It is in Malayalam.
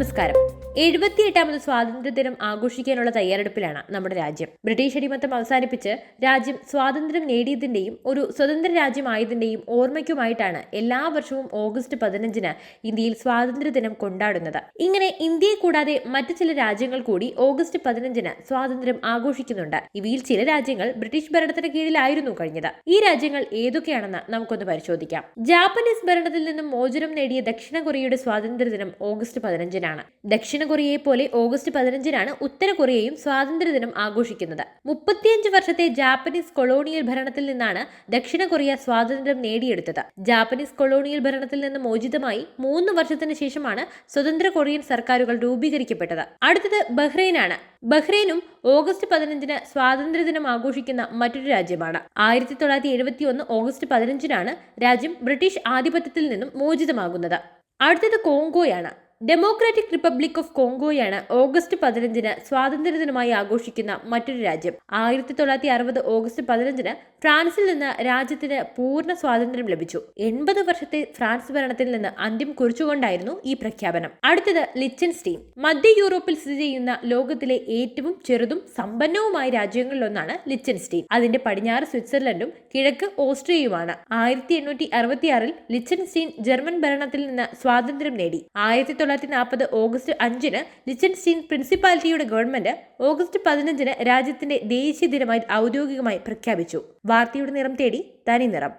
നമസ്കാരം. എഴുപത്തിയെട്ടാമത് സ്വാതന്ത്ര്യദിനം ആഘോഷിക്കാനുള്ള തയ്യാറെടുപ്പിലാണ് നമ്മുടെ രാജ്യം. ബ്രിട്ടീഷ് അടിമത്തം അവസാനിപ്പിച്ച് രാജ്യം സ്വാതന്ത്ര്യം നേടിയതിന്റെയും ഒരു സ്വതന്ത്ര രാജ്യമായതിന്റെയും ഓർമ്മയ്ക്കുമായിട്ടാണ് എല്ലാ വർഷവും ഓഗസ്റ്റ് പതിനഞ്ചിന് ഇന്ത്യയിൽ സ്വാതന്ത്ര്യദിനം കൊണ്ടാടുന്നത്. ഇങ്ങനെ ഇന്ത്യയെ കൂടാതെ മറ്റു ചില രാജ്യങ്ങൾ കൂടി ഓഗസ്റ്റ് പതിനഞ്ചിന് സ്വാതന്ത്ര്യം ആഘോഷിക്കുന്നുണ്ട്. ഇവയിൽ ചില രാജ്യങ്ങൾ ബ്രിട്ടീഷ് ഭരണത്തിന് കീഴിലായിരുന്നു കഴിഞ്ഞത്. ഈ രാജ്യങ്ങൾ ഏതൊക്കെയാണെന്ന് നമുക്കൊന്ന് പരിശോധിക്കാം. ജാപ്പനീസ് ഭരണത്തിൽ നിന്നും മോചനം നേടിയ ദക്ഷിണ കൊറിയയുടെ സ്വാതന്ത്ര്യദിനം ഓഗസ്റ്റ് പതിനഞ്ചിനാണ്. ദക്ഷിണ കൊറിയയെ പോലെ ഓഗസ്റ്റ് പതിനഞ്ചിനാണ് ഉത്തര കൊറിയയും സ്വാതന്ത്ര്യദിനം ആഘോഷിക്കുന്നത്. മുപ്പത്തിയഞ്ച് വർഷത്തെ ജാപ്പനീസ് കൊളോണിയൽ ഭരണത്തിൽ നിന്നാണ് ദക്ഷിണ കൊറിയ സ്വാതന്ത്ര്യം നേടിയെടുത്തത്. ജാപ്പനീസ് കൊളോണിയൽ ഭരണത്തിൽ നിന്ന് മോചിതമായി മൂന്ന് വർഷത്തിന് ശേഷമാണ് സ്വതന്ത്ര കൊറിയൻ സർക്കാരുകൾ രൂപീകരിക്കപ്പെട്ടത്. അടുത്തത് ബഹ്റൈനാണ്. ബഹ്റൈനും ഓഗസ്റ്റ് പതിനഞ്ചിന് സ്വാതന്ത്ര്യദിനം ആഘോഷിക്കുന്ന മറ്റൊരു രാജ്യമാണ്. ആയിരത്തി തൊള്ളായിരത്തി എഴുപത്തി ഒന്ന് ഓഗസ്റ്റ് പതിനഞ്ചിനാണ് രാജ്യം ബ്രിട്ടീഷ് ആധിപത്യത്തിൽ നിന്നും മോചിതമാകുന്നത്. അടുത്തത് കോങ്കോയാണ്. ഡെമോക്രാറ്റിക് റിപ്പബ്ലിക് ഓഫ് കോങ്കോയാണ് ഓഗസ്റ്റ് പതിനഞ്ചിന് സ്വാതന്ത്ര്യദിനമായി ആഘോഷിക്കുന്ന മറ്റൊരു രാജ്യം. ആയിരത്തി തൊള്ളായിരത്തി അറുപത് ഓഗസ്റ്റ് പതിനഞ്ചിന് ഫ്രാൻസിൽ നിന്ന് രാജ്യത്തിന് പൂർണ സ്വാതന്ത്ര്യം ലഭിച്ചു. എൺപത് വർഷത്തെ ഫ്രാൻസ് ഭരണത്തിൽ നിന്ന് അന്ത്യം കുറിച്ചുകൊണ്ടായിരുന്നു ഈ പ്രഖ്യാപനം. അടുത്തത് ലിച്ചൻസ്റ്റീൻ മധ്യ യൂറോപ്പിൽ സ്ഥിതി ചെയ്യുന്ന ലോകത്തിലെ ഏറ്റവും ചെറുതും സമ്പന്നവുമായ രാജ്യങ്ങളിലൊന്നാണ് ലിച്ചൻസ്റ്റീൻ അതിന്റെ പടിഞ്ഞാറ് സ്വിറ്റ്സർലൻഡും കിഴക്ക് ഓസ്ട്രിയയുമാണ്. ആയിരത്തി എണ്ണൂറ്റി അറുപത്തിയാറിൽ ലിച്ചൻസ്റ്റീൻ ജർമ്മൻ ഭരണത്തിൽ നിന്ന് സ്വാതന്ത്ര്യം നേടി. ആയിരത്തി തൊള്ളായിരത്തി നാൽപ്പത് ഓഗസ്റ്റ് അഞ്ചിന് ലിച്ചൻസ്റ്റീൻ പ്രിൻസിപ്പാലിറ്റിയുടെ ഗവൺമെന്റ് ഓഗസ്റ്റ് പതിനഞ്ചിന് രാജ്യത്തിന്റെ ദേശീയ ദിനമായി ഔദ്യോഗികമായി പ്രഖ്യാപിച്ചു. വാർത്തയുടെ നിറം തേടി തനി നിറം